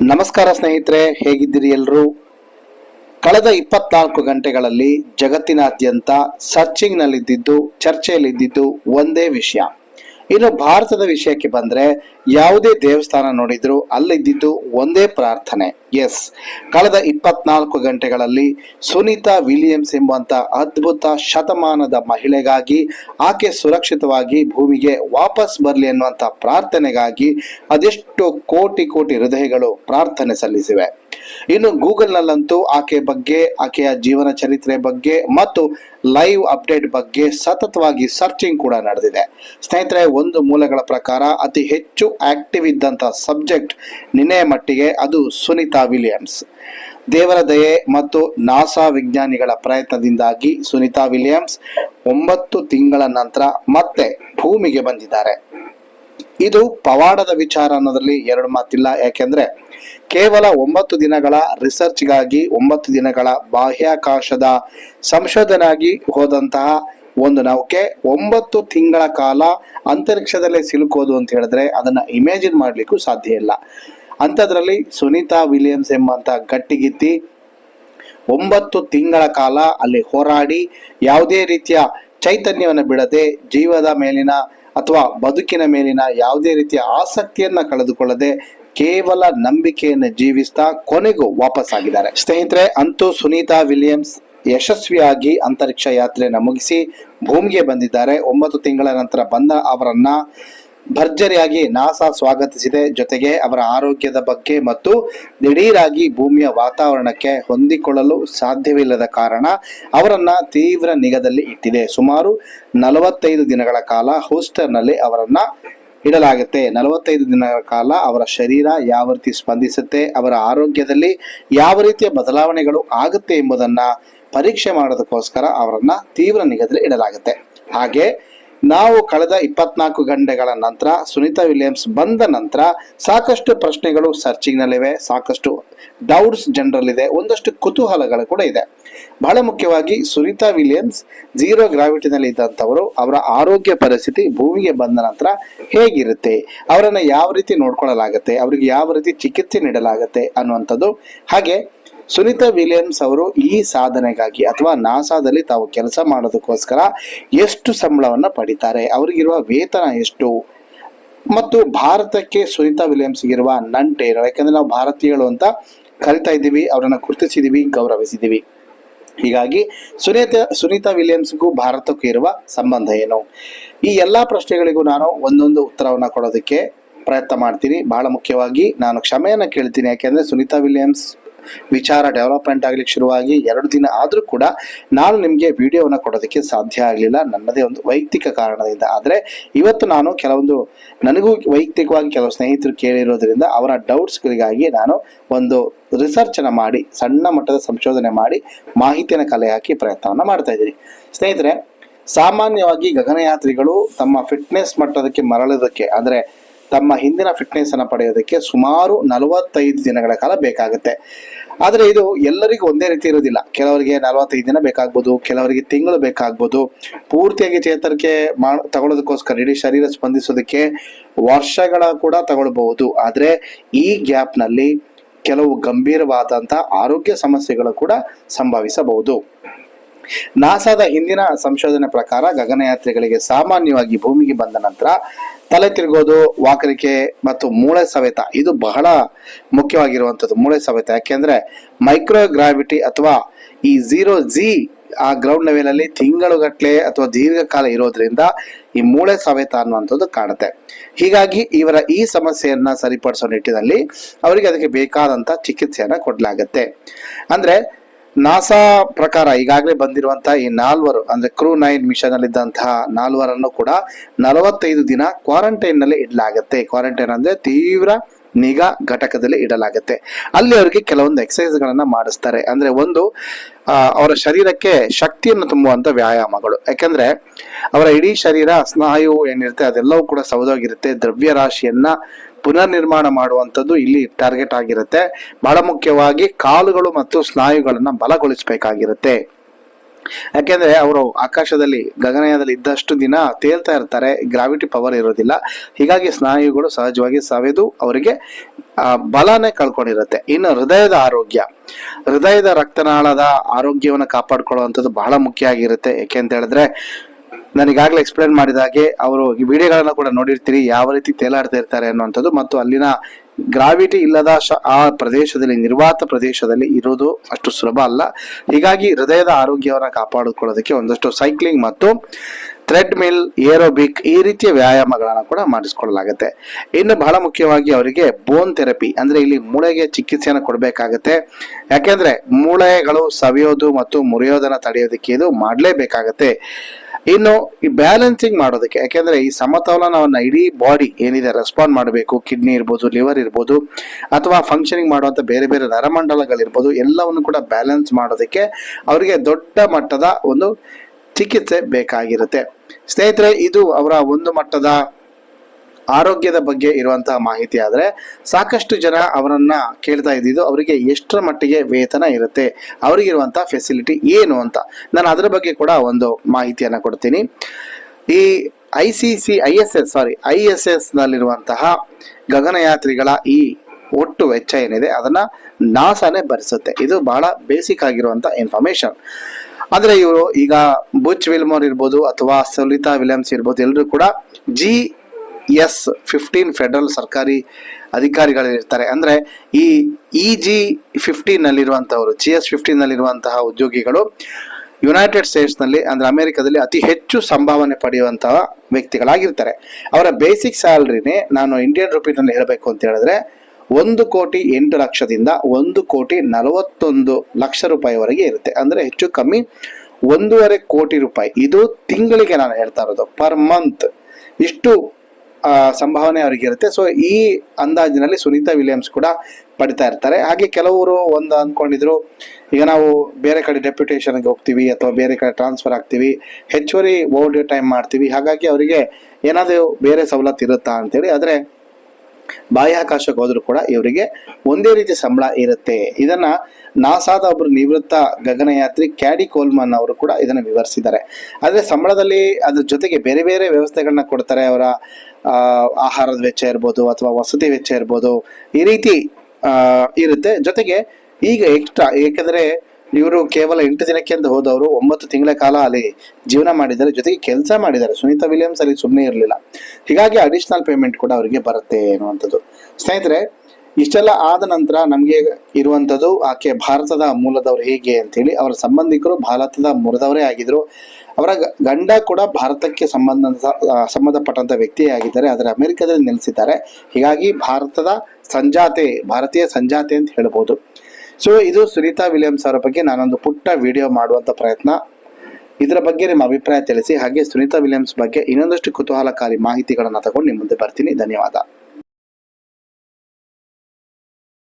ನಮಸ್ಕಾರ ಸ್ನೇಹಿತರೆ ಹೇಗಿದ್ದೀರಿ ಎಲ್ಲರೂ ಕಳೆದ ಇಪ್ಪತ್ನಾಲ್ಕು ಗಂಟೆಗಳಲ್ಲಿ ಜಗತ್ತಿನಾದ್ಯಂತ ಸರ್ಚಿಂಗ್ನಲ್ಲಿದ್ದಿದ್ದು ಚರ್ಚೆಯಲ್ಲಿದ್ದಿದ್ದು ಒಂದೇ ವಿಷಯ. ಇನ್ನು ಭಾರತದ ವಿಷಯಕ್ಕೆ ಬಂದ್ರೆ ಯಾವುದೇ ದೇವಸ್ಥಾನ ನೋಡಿದ್ರು ಅಲ್ಲಿದ್ದಿದ್ದು ಒಂದೇ ಪ್ರಾರ್ಥನೆ. ಎಸ್ ಕಳೆದ ಇಪ್ಪತ್ನಾಲ್ಕು ಗಂಟೆಗಳಲ್ಲಿ ಸುನೀತಾ ವಿಲಿಯಮ್ಸ್ ಎಂಬಂತ ಅದ್ಭುತ ಶತಮಾನದ ಮಹಿಳೆಗಾಗಿ, ಆಕೆ ಸುರಕ್ಷಿತವಾಗಿ ಭೂಮಿಗೆ ವಾಪಸ್ ಬರಲಿ ಅನ್ನುವಂಥ ಪ್ರಾರ್ಥನೆಗಾಗಿ ಅದೆಷ್ಟು ಕೋಟಿ ಕೋಟಿ ಹೃದಯಗಳು ಪ್ರಾರ್ಥನೆ ಸಲ್ಲಿಸಿವೆ. ಇನ್ನು ಗೂಗಲ್ನಲ್ಲಂತೂ ಆಕೆ ಬಗ್ಗೆ, ಆಕೆಯ ಜೀವನ ಚರಿತ್ರೆ ಬಗ್ಗೆ ಮತ್ತು ಲೈವ್ ಅಪ್ಡೇಟ್ ಬಗ್ಗೆ ಸತತವಾಗಿ ಸರ್ಚಿಂಗ್ ಕೂಡ ನಡೆದಿದೆ. ಸ್ನೇಹಿತರೆ, ಒಂದು ಮೂಲಗಳ ಪ್ರಕಾರ ಅತಿ ಹೆಚ್ಚು ಆಕ್ಟಿವ್ ಇದ್ದಂಥ ಸಬ್ಜೆಕ್ಟ್ ನಿನ್ನೆಯ ಮಟ್ಟಿಗೆ ಅದು ಸುನಿತಾ ವಿಲಿಯಮ್ಸ್. ದೇವರ ದಯೆ ಮತ್ತು ನಾಸಾ ವಿಜ್ಞಾನಿಗಳ ಪ್ರಯತ್ನದಿಂದಾಗಿ ಸುನಿತಾ ವಿಲಿಯಮ್ಸ್ ಒಂಬತ್ತು ತಿಂಗಳ ನಂತರ ಮತ್ತೆ ಭೂಮಿಗೆ ಬಂದಿದ್ದಾರೆ. ಇದು ಪವಾಡದ ವಿಚಾರ ಅನ್ನೋದ್ರಲ್ಲಿ ಎರಡು ಮಾತಿಲ್ಲ. ಯಾಕೆಂದ್ರೆ ಕೇವಲ ಒಂಬತ್ತು ದಿನಗಳ ರಿಸರ್ಚ್ಗಾಗಿ ಒಂಬತ್ತು ದಿನಗಳ ಬಾಹ್ಯಾಕಾಶದ ಸಂಶೋಧನೆಯಾಗಿ ಹೋದಂತಹ ಒಂದು ನೌಕೆ ಒಂಬತ್ತು ತಿಂಗಳ ಕಾಲ ಅಂತರಿಕ್ಷದಲ್ಲೇ ಸಿಲುಕೋದು ಅಂತ ಹೇಳಿದ್ರೆ ಅದನ್ನ ಇಮ್ಯಾಜಿನ್ ಮಾಡ್ಲಿಕ್ಕೂ ಸಾಧ್ಯ ಇಲ್ಲ. ಅಂಥದ್ರಲ್ಲಿ ಸುನೀತಾ ವಿಲಿಯಮ್ಸ್ ಎಂಬಂತ ಗಟ್ಟಿಗಿತ್ತಿ ಒಂಬತ್ತು ತಿಂಗಳ ಕಾಲ ಅಲ್ಲಿ ಹೋರಾಡಿ ಯಾವುದೇ ರೀತಿಯ ಚೈತನ್ಯವನ್ನು ಬಿಡದೆ ಜೀವದ ಮೇಲಿನ ಅಥವಾ ಬದುಕಿನ ಮೇಲಿನ ಯಾವುದೇ ರೀತಿಯ ಆಸಕ್ತಿಯನ್ನ ಕಳೆದುಕೊಳ್ಳದೆ ಕೇವಲ ನಂಬಿಕೆಯನ್ನು ಜೀವಿಸ್ತಾ ಕೊನೆಗೂ ವಾಪಸ್ ಆಗಿದ್ದಾರೆ ಸ್ನೇಹಿತರೆ, ಅಂತೂ ಸುನೀತಾ ವಿಲಿಯಮ್ಸ್ ಯಶಸ್ವಿಯಾಗಿ ಅಂತರಿಕ್ಷ ಯಾತ್ರೆಯನ್ನು ಮುಗಿಸಿ ಭೂಮಿಗೆ ಬಂದಿದ್ದಾರೆ. ಒಂಬತ್ತು ತಿಂಗಳ ನಂತರ ಬಂದ ಅವರನ್ನ ಭರ್ಜರಿಯಾಗಿ ನಾಸಾ ಸ್ವಾಗತಿಸಿದೆ. ಜೊತೆಗೆ ಅವರ ಆರೋಗ್ಯದ ಬಗ್ಗೆ ಮತ್ತು ದಿಢೀರಾಗಿ ಭೂಮಿಯ ವಾತಾವರಣಕ್ಕೆ ಹೊಂದಿಕೊಳ್ಳಲು ಸಾಧ್ಯವಿಲ್ಲದ ಕಾರಣ ಅವರನ್ನ ತೀವ್ರ ನಿಗದಲ್ಲಿ ಇಟ್ಟಿದೆ. ಸುಮಾರು ನಲವತ್ತೈದು ದಿನಗಳ ಕಾಲ ಹೋಸ್ಟರ್ನಲ್ಲಿ ಅವರನ್ನ ಇಡಲಾಗುತ್ತೆ. ನಲವತ್ತೈದು ದಿನಗಳ ಕಾಲ ಅವರ ಶರೀರ ಯಾವ ರೀತಿ ಸ್ಪಂದಿಸುತ್ತೆ, ಅವರ ಆರೋಗ್ಯದಲ್ಲಿ ಯಾವ ರೀತಿಯ ಬದಲಾವಣೆಗಳು ಆಗುತ್ತೆ ಎಂಬುದನ್ನ ಪರೀಕ್ಷೆ ಮಾಡೋದಕ್ಕೋಸ್ಕರ ಅವರನ್ನ ತೀವ್ರ ನಿಗದಲ್ಲಿ ಇಡಲಾಗುತ್ತೆ. ಹಾಗೆ ನಾವು ಕಳೆದ ಇಪ್ಪತ್ನಾಲ್ಕು ಗಂಟೆಗಳ ನಂತರ ಸುನೀತಾ ವಿಲಿಯಮ್ಸ್ ಬಂದ ನಂತರ ಸಾಕಷ್ಟು ಪ್ರಶ್ನೆಗಳು ಸರ್ಚಿಂಗ್ನಲ್ಲಿವೆ, ಸಾಕಷ್ಟು ಡೌಟ್ಸ್ ಜನರಲ್ಲಿದೆ, ಒಂದಷ್ಟು ಕುತೂಹಲಗಳು ಕೂಡ ಇದೆ. ಬಹಳ ಮುಖ್ಯವಾಗಿ ಸುನೀತಾ ವಿಲಿಯಮ್ಸ್ ಜೀರೋ ಗ್ರಾವಿಟಿನಲ್ಲಿ ಇದ್ದಂಥವರು, ಅವರ ಆರೋಗ್ಯ ಪರಿಸ್ಥಿತಿ ಭೂಮಿಗೆ ಬಂದ ನಂತರ ಹೇಗಿರುತ್ತೆ, ಅವರನ್ನು ಯಾವ ರೀತಿ ನೋಡ್ಕೊಳ್ಳಲಾಗುತ್ತೆ, ಅವರಿಗೆ ಯಾವ ರೀತಿ ಚಿಕಿತ್ಸೆ ನೀಡಲಾಗುತ್ತೆ ಅನ್ನುವಂಥದ್ದು. ಹಾಗೆ ಸುನೀತಾ ವಿಲಿಯಮ್ಸ್ ಅವರು ಈ ಸಾಧನೆಗಾಗಿ ಅಥವಾ ನಾಸಾದಲ್ಲಿ ತಾವು ಕೆಲಸ ಮಾಡೋದಕ್ಕೋಸ್ಕರ ಎಷ್ಟು ಸಂಬಳವನ್ನು ಪಡಿತಾರೆ? ಅವರಿಗಿರುವ ವೇತನ ಎಷ್ಟು? ಮತ್ತು ಭಾರತಕ್ಕೆ ಸುನಿತಾ ವಿಲಿಯಮ್ಸ್ಗಿರುವ ನಂಟೇನು ಯಾಕಂದ್ರೆ ನಾವು ಭಾರತೀಯರು ಅಂತ ಕರಿತಾ ಇದ್ದೀವಿ, ಅವರನ್ನು ಗುರುತಿಸಿದೀವಿ ಗೌರವಿಸಿದ್ದೀವಿ. ಹೀಗಾಗಿ ಸುನೀತಾ ಸುನೀತಾ ವಿಲಿಯಮ್ಸ್ಗೂ ಭಾರತಕ್ಕೂ ಇರುವ ಸಂಬಂಧ ಏನು? ಈ ಎಲ್ಲ ಪ್ರಶ್ನೆಗಳಿಗೂ ನಾನು ಒಂದೊಂದು ಉತ್ತರವನ್ನು ಕೊಡೋದಕ್ಕೆ ಪ್ರಯತ್ನ ಮಾಡ್ತೀನಿ. ಬಹಳ ಮುಖ್ಯವಾಗಿ ನಾನು ಕ್ಷಮೆಯನ್ನು ಕೇಳ್ತೀನಿ. ಯಾಕೆಂದ್ರೆ ಸುನೀತಾ ವಿಲಿಯಮ್ಸ್ ವಿಚಾರ ಡೆವಲಪ್ಮೆಂಟ್ ಆಗ್ಲಿಕ್ಕೆ ಶುರುವಾಗಿ ಎರಡು ದಿನ ಆದರೂ ಕೂಡ ನಾನು ನಿಮಗೆ ವಿಡಿಯೋವನ್ನ ಕೊಡೋದಕ್ಕೆ ಸಾಧ್ಯ ಆಗಲಿಲ್ಲ. ನನ್ನದೇ ಒಂದು ವೈಯಕ್ತಿಕ ಕಾರಣದಿಂದ. ಆದರೆ ಇವತ್ತು ನಾನು ಕೆಲವೊಂದು ನನಗೂ ವೈಯಕ್ತಿಕವಾಗಿ ಕೆಲವು ಸ್ನೇಹಿತರು ಕೇಳಿರೋದ್ರಿಂದ ಅವರ ಡೌಟ್ಸ್ಗಳಿಗಾಗಿ ನಾನು ಒಂದು ರಿಸರ್ಚನ್ನು ಮಾಡಿ, ಸಣ್ಣ ಮಟ್ಟದ ಸಂಶೋಧನೆ ಮಾಡಿ ಮಾಹಿತಿಯನ್ನು ಕಲೆ ಹಾಕಿ ಪ್ರಯತ್ನವನ್ನ ಮಾಡ್ತಾ ಇದ್ದೀನಿ. ಸ್ನೇಹಿತರೆ, ಸಾಮಾನ್ಯವಾಗಿ ಗಗನಯಾತ್ರಿಗಳು ತಮ್ಮ ಫಿಟ್ನೆಸ್ ಮಟ್ಟದಕ್ಕೆ ಮರಳೋದಕ್ಕೆ, ಅಂದ್ರೆ ತಮ್ಮ ಹಿಂದಿನ ಫಿಟ್ನೆಸ್ ಅನ್ನು ಪಡೆಯೋದಕ್ಕೆ ಸುಮಾರು ನಲವತ್ತೈದು ದಿನಗಳ ಕಾಲ ಬೇಕಾಗುತ್ತೆ. ಆದರೆ ಇದು ಎಲ್ಲರಿಗೂ ಒಂದೇ ರೀತಿ ಇರೋದಿಲ್ಲ ಕೆಲವರಿಗೆ ನಲವತ್ತೈದು ದಿನ ಬೇಕಾಗ್ಬೋದು, ಕೆಲವರಿಗೆ ತಿಂಗಳು ಬೇಕಾಗ್ಬೋದು. ಪೂರ್ತಿಯಾಗಿ ಚೇತರಿಕೆ ಮಾಡಿ ತಗೊಳ್ಳೋದಕ್ಕೋಸ್ಕರ, ಇಡೀ ಶರೀರ ಸ್ಪಂದಿಸೋದಕ್ಕೆ ವರ್ಷಗಳ ಕೂಡ ತಗೊಳ್ಬಹುದು. ಆದರೆ ಈ ಗ್ಯಾಪ್ನಲ್ಲಿ ಕೆಲವು ಗಂಭೀರವಾದಂಥ ಆರೋಗ್ಯ ಸಮಸ್ಯೆಗಳು ಕೂಡ ಸಂಭವಿಸಬಹುದು. ನಾಸಾದ ಹಿಂದಿನ ಸಂಶೋಧನೆ ಪ್ರಕಾರ ಗಗನಯಾತ್ರಿಗಳಿಗೆ ಸಾಮಾನ್ಯವಾಗಿ ಭೂಮಿಗೆ ಬಂದ ನಂತರ ತಲೆ ತಿರುಗೋದು, ವಾಕರಿಕೆ ಮತ್ತು ಮೂಳೆ ಸವೆತ, ಇದು ಬಹಳ ಮುಖ್ಯವಾಗಿರುವಂಥದ್ದು ಮೂಳೆ ಸವೆತ. ಯಾಕೆಂದ್ರೆ ಮೈಕ್ರೋ ಗ್ರಾವಿಟಿ ಅಥವಾ ಈ ಝೀರೋ ಜಿ ಆ ಗ್ರೌಂಡ್ ಲೆವೆಲಲ್ಲಿ ತಿಂಗಳುಗಟ್ಟಲೆ ಅಥವಾ ದೀರ್ಘಕಾಲ ಇರೋದ್ರಿಂದ ಈ ಮೂಳೆ ಸವೆತ ಅನ್ನುವಂಥದ್ದು ಕಾಣುತ್ತೆ. ಹೀಗಾಗಿ ಇವರ ಈ ಸಮಸ್ಯೆಯನ್ನ ಸರಿಪಡಿಸೋ ನಿಟ್ಟಿನಲ್ಲಿ ಅವರಿಗೆ ಅದಕ್ಕೆ ಬೇಕಾದಂತ ಚಿಕಿತ್ಸೆಯನ್ನ ಕೊಡಲಾಗುತ್ತೆ. ಅಂದ್ರೆ ನಾಸಾ ಪ್ರಕಾರ ಈಗಾಗಲೇ ಬಂದಿರುವಂತಹ ಈ ನಾಲ್ವರು, ಅಂದ್ರೆ ಕ್ರೂ ನೈನ್ ಮಿಷನ್ ಅಲ್ಲಿ ಇದ್ದಂತಹ ನಾಲ್ವರನ್ನು ಕೂಡ ನಲವತ್ತೈದು ದಿನ ಕ್ವಾರಂಟೈನ್ನಲ್ಲಿ ಇಡಲಾಗುತ್ತೆ. ಕ್ವಾರಂಟೈನ್ ಅಂದ್ರೆ ತೀವ್ರ ನಿಗಾ ಘಟಕದಲ್ಲಿ ಇಡಲಾಗುತ್ತೆ. ಅಲ್ಲಿ ಅವರಿಗೆ ಕೆಲವೊಂದು ಎಕ್ಸಸೈಸ್ ಗಳನ್ನ ಮಾಡಿಸ್ತಾರೆ. ಅಂದ್ರೆ ಒಂದು ಅವರ ಶರೀರಕ್ಕೆ ಶಕ್ತಿಯನ್ನು ತುಂಬುವಂತ ವ್ಯಾಯಾಮಗಳು. ಯಾಕಂದ್ರೆ ಅವರ ಇಡೀ ಶರೀರ ಸ್ನಾಯು ಏನಿರುತ್ತೆ ಅದೆಲ್ಲವೂ ಕೂಡ ಸೌದೋಗಿರುತ್ತೆ ದ್ರವ್ಯ ರಾಶಿಯನ್ನ ಪುನರ್ ನಿರ್ಮಾಣ ಮಾಡುವಂಥದ್ದು ಇಲ್ಲಿ ಟಾರ್ಗೆಟ್ ಆಗಿರುತ್ತೆ. ಬಹಳ ಮುಖ್ಯವಾಗಿ ಕಾಲುಗಳು ಮತ್ತು ಸ್ನಾಯುಗಳನ್ನು ಬಲಗೊಳಿಸಬೇಕಾಗಿರುತ್ತೆ. ಯಾಕೆಂದ್ರೆ ಅವರು ಆಕಾಶದಲ್ಲಿ, ಗಗನಯಾನದಲ್ಲಿ ಇದ್ದಷ್ಟು ದಿನ ತೇಲ್ತಾ ಇರ್ತಾರೆ ಗ್ರಾವಿಟಿ ಪವರ್ ಇರೋದಿಲ್ಲ. ಹೀಗಾಗಿ ಸ್ನಾಯುಗಳು ಸಹಜವಾಗಿ ಸವೆದು ಅವರಿಗೆ ಬಲನೇ ಕಳ್ಕೊಂಡಿರುತ್ತೆ. ಇನ್ನು ಹೃದಯದ ಆರೋಗ್ಯ. ಹೃದಯದ ರಕ್ತನಾಳದ ಆರೋಗ್ಯವನ್ನು ಕಾಪಾಡ್ಕೊಳ್ಳುವಂಥದ್ದು ಬಹಳ ಮುಖ್ಯ ಆಗಿರುತ್ತೆ. ಯಾಕೆ ಅಂತ ಹೇಳಿದ್ರೆ ನನಗಾಗಲೇ ಎಕ್ಸ್ಪ್ಲೇನ್ ಮಾಡಿದ ಹಾಗೆ ಅವರು ಈ ವಿಡಿಯೋಗಳನ್ನ ಕೂಡ ನೋಡಿರ್ತೀರಿ, ಯಾವ ರೀತಿ ತೇಲಾಡ್ತಾ ಇರ್ತಾರೆ ಅನ್ನುವಂಥದ್ದು. ಮತ್ತು ಅಲ್ಲಿನ ಗ್ರಾವಿಟಿ ಇಲ್ಲದ ಆ ಪ್ರದೇಶದಲ್ಲಿ, ನಿರ್ವಾತ ಪ್ರದೇಶದಲ್ಲಿ ಇರೋದು ಅಷ್ಟು ಸುಲಭ ಅಲ್ಲ. ಹೀಗಾಗಿ ಹೃದಯದ ಆರೋಗ್ಯವನ್ನು ಕಾಪಾಡಿಕೊಳ್ಳೋದಕ್ಕೆ ಒಂದಷ್ಟು ಸೈಕ್ಲಿಂಗ್ ಮತ್ತು ಥ್ರೆಡ್ ಮಿಲ್ ಏರೋಬಿಕ್ ಈ ರೀತಿಯ ವ್ಯಾಯಾಮಗಳನ್ನು ಕೂಡ ಮಾಡಿಸ್ಕೊಳ್ಳಲಾಗುತ್ತೆ. ಇನ್ನು ಬಹಳ ಮುಖ್ಯವಾಗಿ ಅವರಿಗೆ ಬೋನ್ ಥೆರಪಿ ಅಂದರೆ ಇಲ್ಲಿ ಮೂಳೆಗೆ ಚಿಕಿತ್ಸೆಯನ್ನು ಕೊಡಬೇಕಾಗತ್ತೆ. ಯಾಕೆಂದರೆ ಮೂಳೆಗಳು ಸವಿಯೋದು ಮತ್ತು ಮುರಿಯೋದನ್ನು ತಡೆಯೋದಕ್ಕೆ ಇದು ಮಾಡಲೇಬೇಕಾಗತ್ತೆ. ಇನ್ನು ಈ ಬ್ಯಾಲೆನ್ಸಿಂಗ್ ಮಾಡೋದಕ್ಕೆ, ಯಾಕೆಂದ್ರೆ ಈ ಸಮತೋಲನವನ್ನ ಇಡೀ ಬಾಡಿ ಏನಿದೆ ರೆಸ್ಪಾಂಡ್ ಮಾಡಬೇಕು ಕಿಡ್ನಿ ಇರ್ಬೋದು ಲಿವರ್ ಇರ್ಬೋದು, ಅಥವಾ ಫಂಕ್ಷನಿಂಗ್ ಮಾಡುವಂತ ಬೇರೆ ಬೇರೆ ನರಮಂಡಲಗಳಿರ್ಬೋದು, ಎಲ್ಲವನ್ನು ಕೂಡ ಬ್ಯಾಲೆನ್ಸ್ ಮಾಡೋದಕ್ಕೆ ಅವರಿಗೆ ದೊಡ್ಡ ಮಟ್ಟದ ಒಂದು ಚಿಕಿತ್ಸೆ ಬೇಕಾಗಿರುತ್ತೆ. ಸ್ನೇಹಿತರೆ, ಇದು ಅವರ ಒಂದು ಮಟ್ಟದ ಆರೋಗ್ಯದ ಬಗ್ಗೆ ಇರುವಂತಹ ಮಾಹಿತಿ ಆದರೆ ಸಾಕಷ್ಟು ಜನ ಅವರನ್ನ ಕೇಳ್ತಾ ಇದ್ದಿದ್ದು ಅವರಿಗೆ ಎಷ್ಟರ ಮಟ್ಟಿಗೆ ವೇತನ ಇರುತ್ತೆ ಅವರಿಗಿರುವಂತಹ ಫೆಸಿಲಿಟಿ ಏನು ಅಂತ. ನಾನು ಅದರ ಬಗ್ಗೆ ಕೂಡ ಒಂದು ಮಾಹಿತಿಯನ್ನು ಕೊಡ್ತೀನಿ. ಈ I C C I S S sorry I S S ನಲ್ಲಿರುವಂತಹ ಗಗನಯಾತ್ರಿಗಳ ಈ ಒಟ್ಟು ವೆಚ್ಚ ಏನಿದೆ ಅದನ್ನ ನಾಸಾನೇ ಭರಿಸುತ್ತೆ. ಇದು ಬಹಳ ಬೇಸಿಕ್ ಆಗಿರುವಂತ ಇನ್ಫಾರ್ಮೇಶನ್ ಆದರೆ ಇವರು ಈಗ ಬುಚ್ ವಿಲ್ಮೋರ್ ಇರ್ಬೋದು ಅಥವಾ ಸುಲಿತಾ ವಿಲಿಯಮ್ಸ್ ಇರ್ಬೋದು ಎಲ್ಲರೂ ಕೂಡ ಜಿ ಎಸ್ ಫಿಫ್ಟೀನ್ ಫೆಡರಲ್ ಸರ್ಕಾರಿ ಅಧಿಕಾರಿಗಳಿರ್ತಾರೆ. ಅಂದರೆ ಈ ಇ ಜಿ ಫಿಫ್ಟೀನಲ್ಲಿರುವಂಥವರು ಜಿ ಎಸ್ ಫಿಫ್ಟೀನಲ್ಲಿರುವಂತಹ ಉದ್ಯೋಗಿಗಳು ಯುನೈಟೆಡ್ ಸ್ಟೇಟ್ಸ್ನಲ್ಲಿ ಅಂದರೆ ಅಮೆರಿಕದಲ್ಲಿ ಅತಿ ಹೆಚ್ಚು ಸಂಭಾವನೆ ಪಡೆಯುವಂತಹ ವ್ಯಕ್ತಿಗಳಾಗಿರ್ತಾರೆ. ಅವರ ಬೇಸಿಕ್ ಸ್ಯಾಲ್ರಿನೇ ನಾನು ಇಂಡಿಯನ್ ರುಪೀಸ್ನಲ್ಲಿ ಹೇಳಬೇಕು ಅಂತ ಹೇಳಿದ್ರೆ ಒಂದು ಕೋಟಿ ಎಂಟು ಲಕ್ಷದಿಂದ ಒಂದು ಕೋಟಿ ನಲವತ್ತೊಂದು ಲಕ್ಷ ರೂಪಾಯಿವರೆಗೆ ಇರುತ್ತೆ. ಅಂದರೆ ಹೆಚ್ಚು ಕಮ್ಮಿ ಒಂದೂವರೆ ಕೋಟಿ ರೂಪಾಯಿ. ಇದು ತಿಂಗಳಿಗೆ ನಾನು ಹೇಳ್ತಾ ಇರೋದು ಪರ್ ಮಂತ್ ಇಷ್ಟು ಸಂಭಾವನೆ ಅವರಿಗಿರುತ್ತೆ ಸೊ ಈ ಅಂದಾಜಿನಲ್ಲಿ ಸುನೀತಾ ವಿಲಿಯಮ್ಸ್ ಕೂಡ ಪಡಿತಾ ಇರ್ತಾರೆ. ಹಾಗೆ ಕೆಲವರು ಒಂದು ಅಂದ್ಕೊಂಡಿದ್ರು, ಈಗ ನಾವು ಬೇರೆ ಕಡೆ ಡೆಪ್ಯುಟೇಷನ್ಗೆ ಹೋಗ್ತೀವಿ ಅಥವಾ ಬೇರೆ ಕಡೆ ಟ್ರಾನ್ಸ್ಫರ್ ಆಗ್ತೀವಿ, ಹೆಚ್ಚುವರಿ ಓವರ್ ಟೈಮ್ ಮಾಡ್ತೀವಿ. ಹಾಗಾಗಿ ಅವರಿಗೆ ಏನಾದರೂ ಬೇರೆ ಸವಲತ್ತು ಇರುತ್ತಾ ಅಂತೇಳಿ. ಆದರೆ ಬಾಹ್ಯಾಕಾಶಕ್ಕೆ ಹೋದ್ರು ಕೂಡ ಇವರಿಗೆ ಒಂದೇ ರೀತಿ ಸಂಬಳ ಇರುತ್ತೆ. ಇದನ್ನ ನಾಸಾದ ಒಬ್ಬರು ನಿವೃತ್ತ ಗಗನಯಾತ್ರಿ ಕ್ಯಾಡಿ ಕೋಲ್ಮನ್ ಅವರು ಕೂಡ ಇದನ್ನ ವಿವರಿಸಿದ್ದಾರೆ. ಆದರೆ ಸಂಬಳದಲ್ಲಿ ಅದ್ರ ಜೊತೆಗೆ ಬೇರೆ ಬೇರೆ ವ್ಯವಸ್ಥೆಗಳನ್ನ ಕೊಡ್ತಾರೆ. ಅವರ ಆಹಾರದ ವೆಚ್ಚ ಇರ್ಬೋದು ಅಥವಾ ವಸತಿ ವೆಚ್ಚ ಇರ್ಬೋದು. ಈ ರೀತಿ ಇರುತ್ತೆ. ಜೊತೆಗೆ ಈಗ ಎಕ್ಸ್ಟ್ರಾ ಏಕೆಂದ್ರೆ ಇವರು ಕೇವಲ ಎಂಟು ದಿನಕ್ಕೆ ಅಂತ ಹೋದವರು, ಒಂಬತ್ತು ತಿಂಗಳ ಕಾಲ ಅಲ್ಲಿ ಜೀವನ ಮಾಡಿದ್ದಾರೆ. ಜೊತೆಗೆ ಕೆಲಸ ಮಾಡಿದ್ದಾರೆ. ಸುನೀತಾ ವಿಲಿಯಮ್ಸ್ ಅಲ್ಲಿ ಸುಮ್ಮನೆ ಇರಲಿಲ್ಲ. ಹೀಗಾಗಿ ಅಡಿಷನಲ್ ಪೇಮೆಂಟ್ ಕೂಡ ಅವರಿಗೆ ಬರುತ್ತೆ ಅನ್ನುವಂಥದ್ದು ಸ್ನೇಹಿತರೆ, ಇಷ್ಟೆಲ್ಲ ಆದ ನಂತರ ನಮಗೆ ಇರುವಂಥದ್ದು ಆಕೆ ಭಾರತದ ಮೂಲದವರು ಹೇಗೆ ಅಂತೇಳಿ, ಅವರ ಸಂಬಂಧಿಕರು ಭಾರತದ ಮೂಲದವರೇ ಆಗಿದ್ರು. ಅವರ ಗಂಡ ಕೂಡ ಭಾರತಕ್ಕೆ ಸಂಬಂಧ ಸಂಬಂಧಪಟ್ಟಂಥ ಸಂಬಂಧಪಟ್ಟಂತ ವ್ಯಕ್ತಿಯೇ ಆಗಿದ್ದಾರೆ. ಆದರೆ ಅಮೆರಿಕದಲ್ಲಿ ನೆಲೆಸಿದ್ದಾರೆ. ಹೀಗಾಗಿ ಭಾರತದ ಸಂಜಾತೆ, ಭಾರತೀಯ ಸಂಜಾತೆ ಅಂತ ಹೇಳ್ಬೋದು. ಸೊ ಇದು ಸುನೀತಾ ವಿಲಿಯಮ್ಸ್ ಅವರ ಬಗ್ಗೆ ನಾನೊಂದು ಪುಟ್ಟ ವಿಡಿಯೋ ಮಾಡುವಂಥ ಪ್ರಯತ್ನ. ಇದರ ಬಗ್ಗೆ ನಿಮ್ಮ ಅಭಿಪ್ರಾಯ ತಿಳಿಸಿ, ಹಾಗೆ ಸುನೀತಾ ವಿಲಿಯಮ್ಸ್ ಬಗ್ಗೆ ಇನ್ನೊಂದಷ್ಟು ಕುತೂಹಲಕಾರಿ ಮಾಹಿತಿಗಳನ್ನು ತಗೊಂಡು ನಿಮ್ಮ ಮುಂದೆ ಬರ್ತೀನಿ. ಧನ್ಯವಾದ.